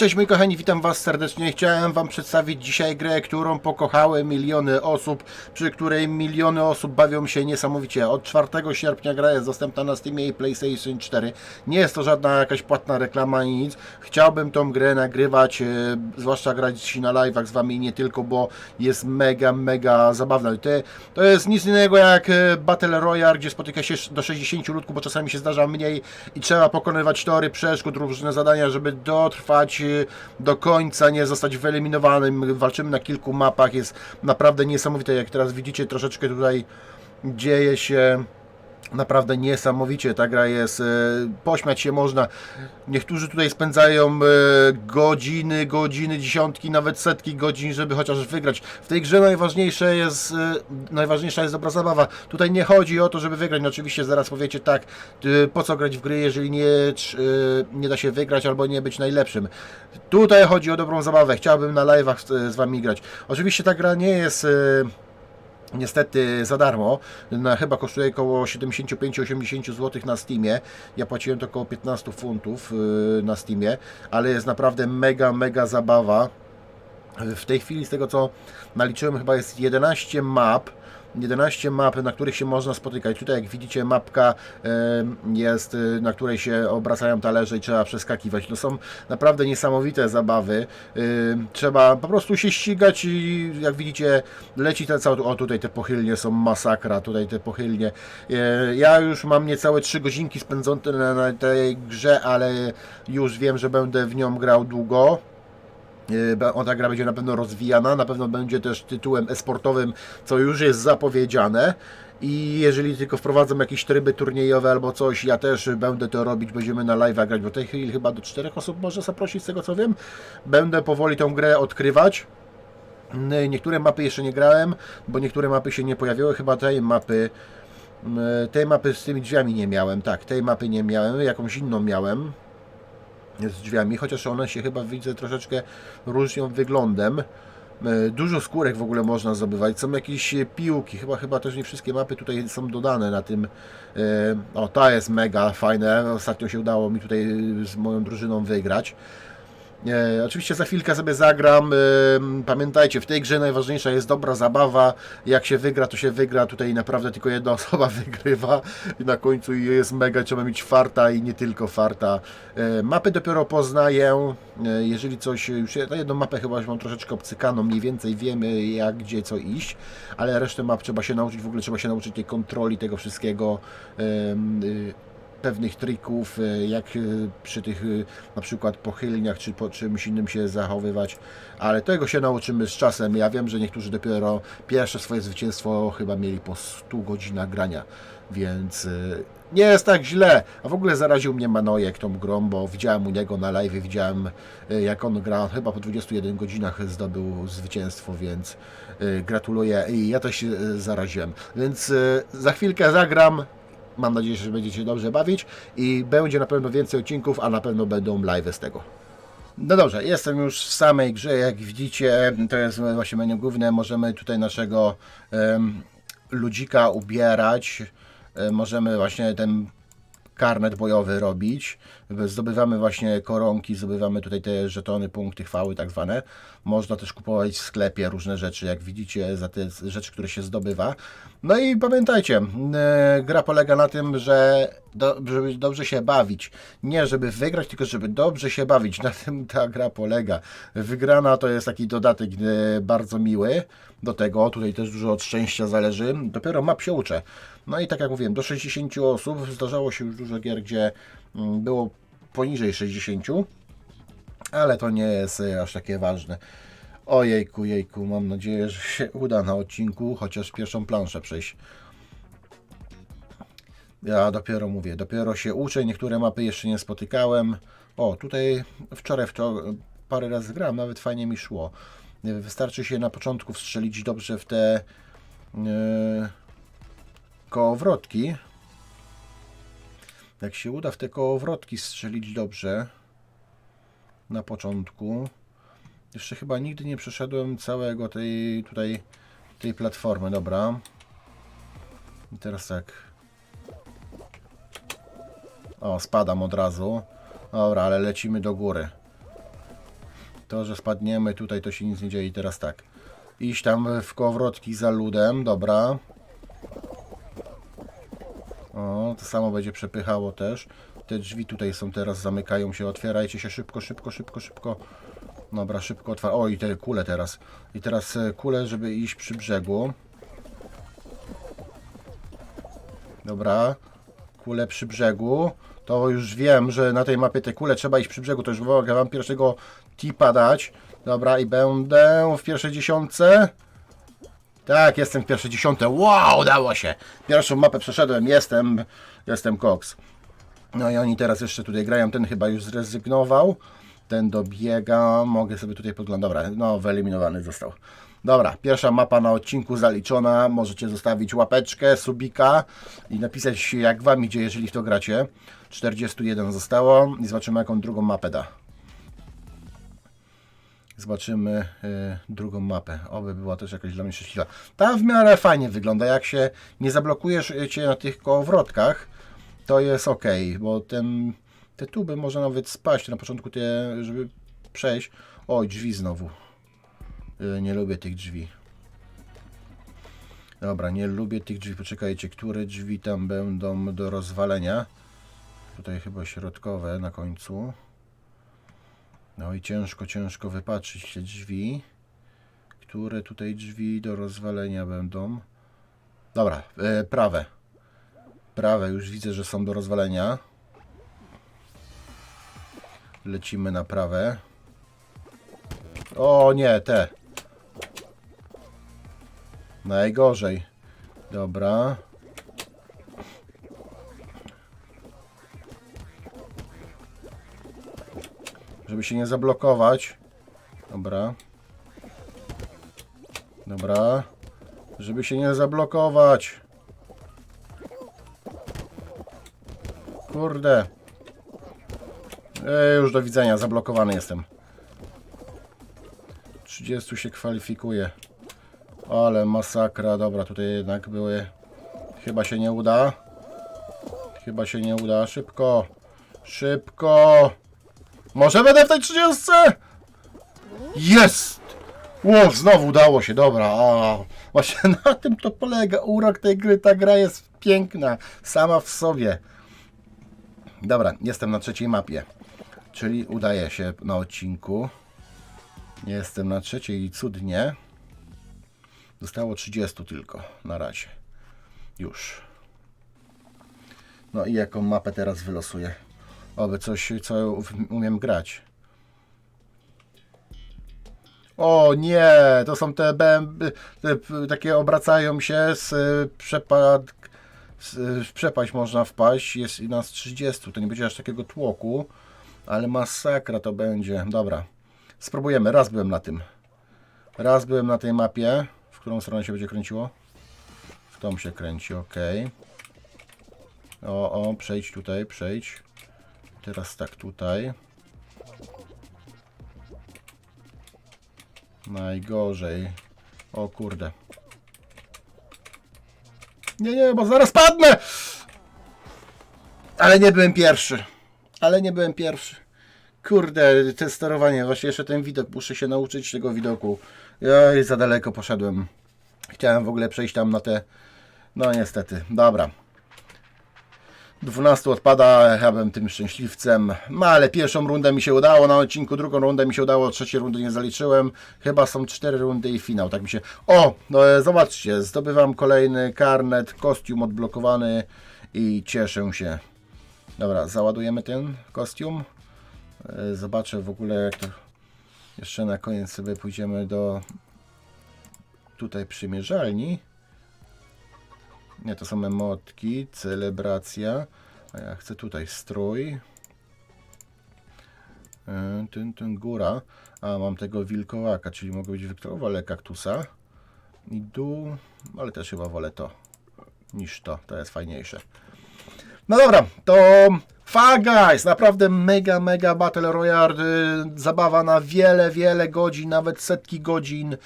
Cześć moi kochani, witam was serdecznie. Chciałem wam przedstawić dzisiaj grę, którą pokochały miliony osób, przy której miliony osób bawią się niesamowicie. Od 4 sierpnia gra jest dostępna na Steamie i PlayStation 4. Nie jest to żadna jakaś płatna reklama ani nic. Chciałbym tą grę nagrywać, e, zwłaszcza grać na live'ach z wami nie tylko, bo jest mega, mega zabawna. To, to jest nic innego jak e, Battle Royale, gdzie spotyka się do 60 ludków, bo czasami się zdarza mniej i trzeba pokonywać tory przeszkód, różne zadania, żeby dotrwać e, do końca, nie zostać wyeliminowanym. Walczymy na kilku mapach, jest naprawdę niesamowite. Jak teraz widzicie, troszeczkę tutaj dzieje się naprawdę niesamowicie. Ta gra jest, e, pośmiać się można. Niektórzy tutaj spędzają e, godziny, godziny, dziesiątki, nawet setki godzin, żeby chociaż wygrać. W tej grze najważniejsze jest, e, najważniejsza jest dobra zabawa. Tutaj nie chodzi o to, żeby wygrać. No oczywiście zaraz powiecie tak, po co grać w gry, jeżeli nie, nie da się wygrać albo nie być najlepszym. Tutaj chodzi o dobrą zabawę. Chciałbym na live'ach z wami grać. Oczywiście ta gra nie jest... niestety za darmo. Na, chyba kosztuje około 75-80 zł na Steamie. Ja płaciłem to około 15 funtów yy, na Steamie, ale jest naprawdę mega, mega zabawa. W tej chwili, z tego co naliczyłem, chyba jest 11 map. 11 map, na których się można spotykać. Tutaj, jak widzicie, mapka jest, y, na której się obracają talerze i trzeba przeskakiwać. To są naprawdę niesamowite zabawy. Trzeba po prostu się ścigać i jak widzicie, leci ten cały. O, tutaj te pochylnie są masakra. Tutaj te pochylnie. E, Ja już mam niecałe 3 godzinki spędzone na tej grze, ale już wiem, że będę w nią grał długo. Yy, be- Ona gra będzie na pewno rozwijana, na pewno będzie też tytułem esportowym, co już jest zapowiedziane. I jeżeli tylko wprowadzą jakieś tryby turniejowe albo coś, ja też będę to robić, będziemy na live grać, bo w tej chwili chyba do czterech osób może zaprosić, z tego co wiem. Będę powoli tą grę odkrywać. Yy, Niektóre mapy jeszcze nie grałem, bo niektóre mapy się nie pojawiły, chyba tej mapy, yy, tej mapy z tymi drzwiami nie miałem, tak, tej mapy nie miałem, jakąś inną miałem z drzwiami, chociaż one się chyba widzę troszeczkę różnią wyglądem. E, Dużo skórek w ogóle można zdobywać. Są jakieś piłki, chyba chyba też nie wszystkie mapy tutaj są dodane na tym. e, O, ta jest mega fajne. Ostatnio się udało mi tutaj z moją drużyną wygrać. E, oczywiście za chwilkę sobie zagram. E, pamiętajcie, w tej grze najważniejsza jest dobra zabawa. Jak się wygra, to się wygra. Tutaj naprawdę tylko jedna osoba wygrywa i na końcu jest mega. Trzeba mieć farta i nie tylko farta. E, mapy dopiero poznaję. E, jeżeli coś już. Na jedną mapę chyba już mam troszeczkę obcykaną. Mniej więcej wiemy, jak, gdzie, co iść, ale resztę map trzeba się nauczyć. W ogóle trzeba się nauczyć tej kontroli tego wszystkiego. Em, y, pewnych trików, e, jak e, przy tych e, na przykład pochylniach czy po czymś innym się zachowywać, ale tego się nauczymy z czasem. Ja wiem, że niektórzy dopiero pierwsze swoje zwycięstwo chyba mieli po 100 godzinach grania, więc nie jest tak źle. A w ogóle zaraził mnie Manojek tą grą, bo widziałem u niego na live, widziałem jak on gra, chyba po 21 godzinach zdobył zwycięstwo, więc gratuluję i ja też się zaraziłem. Więc za chwilkę zagram, Mam nadzieję, że będziecie dobrze bawić i będzie na pewno więcej odcinków, a na pewno będą live z tego. No dobrze, jestem już w samej grze, jak widzicie, to jest właśnie menu główne, możemy tutaj naszego em, ludzika ubierać, e, możemy właśnie ten karnet bojowy robić, zdobywamy właśnie koronki, zdobywamy tutaj te żetony, punkty chwały tak zwane. Można też kupować w sklepie różne rzeczy, jak widzicie, za te rzeczy, które się zdobywa. No i pamiętajcie, e, gra polega na tym, że do, żeby dobrze się bawić. Nie żeby wygrać, tylko żeby dobrze się bawić. Na tym ta gra polega. Wygrana to jest taki dodatek e, bardzo miły do tego. Tutaj też dużo od szczęścia zależy. Dopiero map się uczę. No i tak jak mówiłem, do 60 osób. Zdarzało się już dużo gier, gdzie mm, było poniżej 60, ale to nie jest e, aż takie ważne. Ojejku, jejku, mam nadzieję, że się uda na odcinku, chociaż pierwszą planszę przejść. Ja dopiero mówię, dopiero się uczę, niektóre mapy jeszcze nie spotykałem. O, tutaj wczoraj w to parę razy grałem, nawet fajnie mi szło. Wystarczy się na początku wstrzelić dobrze w te yy, kołowrotki. Jak się uda w te kołowrotki strzelić dobrze na początku. Jeszcze chyba nigdy nie przeszedłem całego tej tutaj tej platformy, dobra. I teraz tak. O, spadam od razu. Dobra, ale lecimy do góry. To, że spadniemy tutaj, to się nic nie dzieje. I teraz tak. Iść tam w kołowrotki za ludem, dobra. O, to samo będzie przepychało też. Te drzwi tutaj są teraz, zamykają się, otwierajcie się szybko, szybko, szybko, szybko. Dobra, szybko otwar. O, i te kule teraz. I teraz e, kule, żeby iść przy brzegu. Dobra. Kule przy brzegu. To już wiem, że na tej mapie te kule trzeba iść przy brzegu. To już mogę wam pierwszego tipa dać. Dobra, i będę w pierwszej dziesiątce. Tak, jestem w pierwszej dziesiątce. Wow, udało się. Pierwszą mapę przeszedłem. Jestem, jestem Cox. No i oni teraz jeszcze tutaj grają. Ten chyba już zrezygnował. Ten dobiega. Mogę sobie tutaj podglądać. Dobra, no wyeliminowany został. Dobra, pierwsza mapa na odcinku zaliczona. Możecie zostawić łapeczkę, subika i napisać jak wam idzie, jeżeli w to gracie. 41 zostało i zobaczymy jaką drugą mapę da. Zobaczymy y, drugą mapę. Oby była też jakaś dla mnie szczęśliwa. Ta w miarę fajnie wygląda. Jak się nie zablokujesz y, cię na tych kołowrotkach, to jest ok, bo ten, te tuby może nawet spaść na początku, te, żeby przejść. Oj, drzwi znowu. Y, nie lubię tych drzwi. Dobra, nie lubię tych drzwi. Poczekajcie, które drzwi tam będą do rozwalenia? Tutaj chyba środkowe na końcu. No i ciężko, ciężko wypatrzyć te drzwi. Które tutaj drzwi do rozwalenia będą? Dobra, e, prawe. Prawe, już widzę, że są do rozwalenia. Lecimy na prawe. O nie, te. Najgorzej. Dobra. Żeby się nie zablokować. Dobra. Dobra. Żeby się nie zablokować. Kurde. Ej, już do widzenia, zablokowany jestem. 30 się kwalifikuje. Ale masakra, dobra, tutaj jednak były. Chyba się nie uda. Chyba się nie uda. Szybko. Szybko. Może będę w tej 30? Jest! Ło, znowu udało się, dobra. A, właśnie na tym to polega urok tej gry. Ta gra jest piękna, sama w sobie. Dobra, jestem na trzeciej mapie. Czyli udaje się na odcinku. Jestem na trzeciej i cudnie. Zostało 30 tylko na razie. Już. No i jaką mapę teraz wylosuję? Oby coś, co umiem grać. O nie, to są te bęby, te takie obracają się z y, przepad, w przepaść można wpaść, jest nas 30, to nie będzie aż takiego tłoku, ale masakra to będzie. Dobra, spróbujemy, raz byłem na tym. Raz byłem na tej mapie, w którą stronę się będzie kręciło? W tą się kręci, ok. O, o, przejdź tutaj, przejdź. Teraz tak tutaj. Najgorzej. O kurde. Nie, nie, bo zaraz padnę! Ale nie byłem pierwszy. Ale nie byłem pierwszy. Kurde, te sterowanie, właśnie jeszcze ten widok, muszę się nauczyć tego widoku. Oj, za daleko poszedłem. Chciałem w ogóle przejść tam na te... No niestety, dobra. 12 odpada, ja byłem tym szczęśliwcem. No ale pierwszą rundę mi się udało na odcinku, drugą rundę mi się udało, trzeciej rundy nie zaliczyłem. Chyba są cztery rundy i finał, tak mi się... O, no e, zobaczcie, zdobywam kolejny karnet, kostium odblokowany i cieszę się. Dobra, załadujemy ten kostium. E, Zobaczę w ogóle jak to... Jeszcze na koniec sobie pójdziemy do... Tutaj przymierzalni. Nie, to są emotki, celebracja. A ja chcę tutaj strój. E, Ten, ten góra. A mam tego wilkołaka, czyli mogę być wilkołaka, wolę kaktusa. I dół, ale też chyba wolę to niż to. To jest fajniejsze. No dobra, to Fall Guys, naprawdę mega, mega Battle Royale, y, zabawa na wiele, wiele godzin, nawet setki godzin.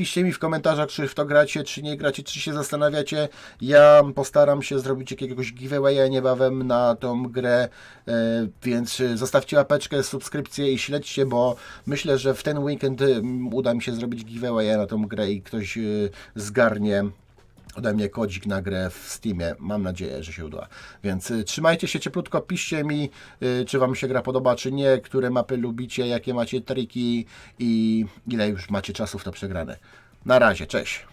Piszcie mi w komentarzach, czy w to gracie, czy nie gracie, czy się zastanawiacie. Ja postaram się zrobić jakiegoś giveawaya niebawem na tą grę, e, więc zostawcie łapeczkę, subskrypcję i śledźcie, bo myślę, że w ten weekend mm, uda mi się zrobić giveawaya na tą grę i ktoś e, zgarnie ode mnie kodzik na grę w Steamie. Mam nadzieję, że się uda. Więc y, trzymajcie się cieplutko, piszcie mi, y, czy Wam się gra podoba, czy nie, które mapy lubicie, jakie macie triki i ile już macie czasu w to przegrane. Na razie, cześć.